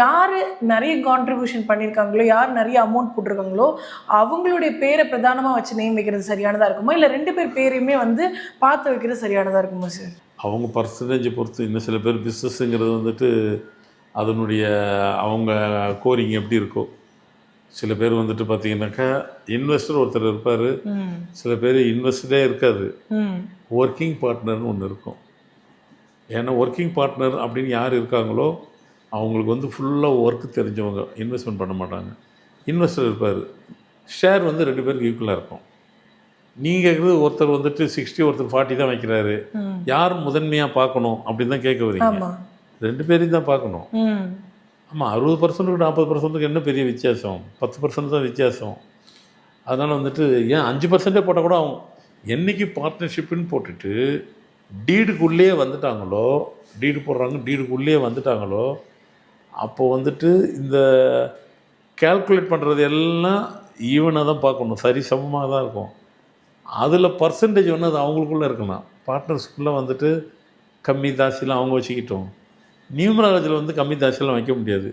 யார் நிறைய கான்ட்ரிபியூஷன் பண்ணியிருக்காங்களோ யார் நிறைய அமௌண்ட் போட்டிருக்காங்களோ அவங்களுடைய பேரை பிரதானமாக வச்சு நேம் வைக்கிறது சரியானதாக இருக்குமா? இல்லை ரெண்டு பேர் பேரையுமே வந்து பார்த்து வைக்கிறது சரியானதாக இருக்குமா சார் அவங்க பர்சன்டேஜை பொறுத்து இன்னும் சில பேர் பிஸ்னஸ்ஸுங்கிறது வந்துட்டு அதனுடைய அவங்க கோரிங் எப்படி இருக்கோ. சில பேர் வந்துட்டு பார்த்தீங்கன்னாக்கா இன்வெஸ்டர் ஒருத்தர் இருப்பார். சில பேர் இன்வெஸ்டரே இருக்காது. ஒர்க்கிங் பார்ட்னர்னு ஒன்று இருக்கும். ஏன்னா ஒர்க்கிங் பார்ட்னர் அப்படின்னு யார் இருக்காங்களோ அவங்களுக்கு வந்து ஃபுல்லாக ஒர்க்கு தெரிஞ்சவங்க இன்வெஸ்ட்மெண்ட் பண்ண மாட்டாங்க. இன்வெஸ்டர் இருப்பார். ஷேர் வந்து ரெண்டு பேருக்கு ஈக்குவலாக இருக்கும். நீங்கள் கேட்குறது ஒருத்தர் வந்துட்டு சிக்ஸ்டி ஒருத்தர் ஃபார்ட்டி தான் வைக்கிறாரு. யார் முதன்மையாக பார்க்கணும் அப்படின்னு தான் கேட்க வரீங்க. ரெண்டு பேரையும் தான் பார்க்கணும். ஆமாம் அறுபது பர்சன்ட்டுக்கு நாற்பது பர்சன்ட்டுக்கு என்ன பெரிய வித்தியாசம்? பத்து பர்சன்ட் தான் வித்தியாசம். அதனால் வந்துட்டு ஏன் அஞ்சு பர்சன்டே போட்டால் கூட அவங்க என்னைக்கு பார்ட்னர்ஷிப்புன்னு போட்டுட்டு டீடுக்குள்ளேயே வந்துட்டாங்களோ டீடு போடுறாங்க டீடுக்குள்ளேயே வந்துட்டாங்களோ அப்போது வந்துட்டு இந்த கேல்குலேட் பண்ணுறது எல்லாம் ஈவனாக தான் பார்க்கணும். சரி சமமாக தான் இருக்கும். அதில் பர்சன்டேஜ் வந்து அது அவங்களுக்குள்ளே இருக்கணும் பார்ட்னர்ஸ்குள்ளே வந்துட்டு கம்மி தாசிலாம் அவங்க வச்சுக்கிட்டோம். நியூமராலஜியில் வந்து கம்மி தாசிலாம் வைக்க முடியாது.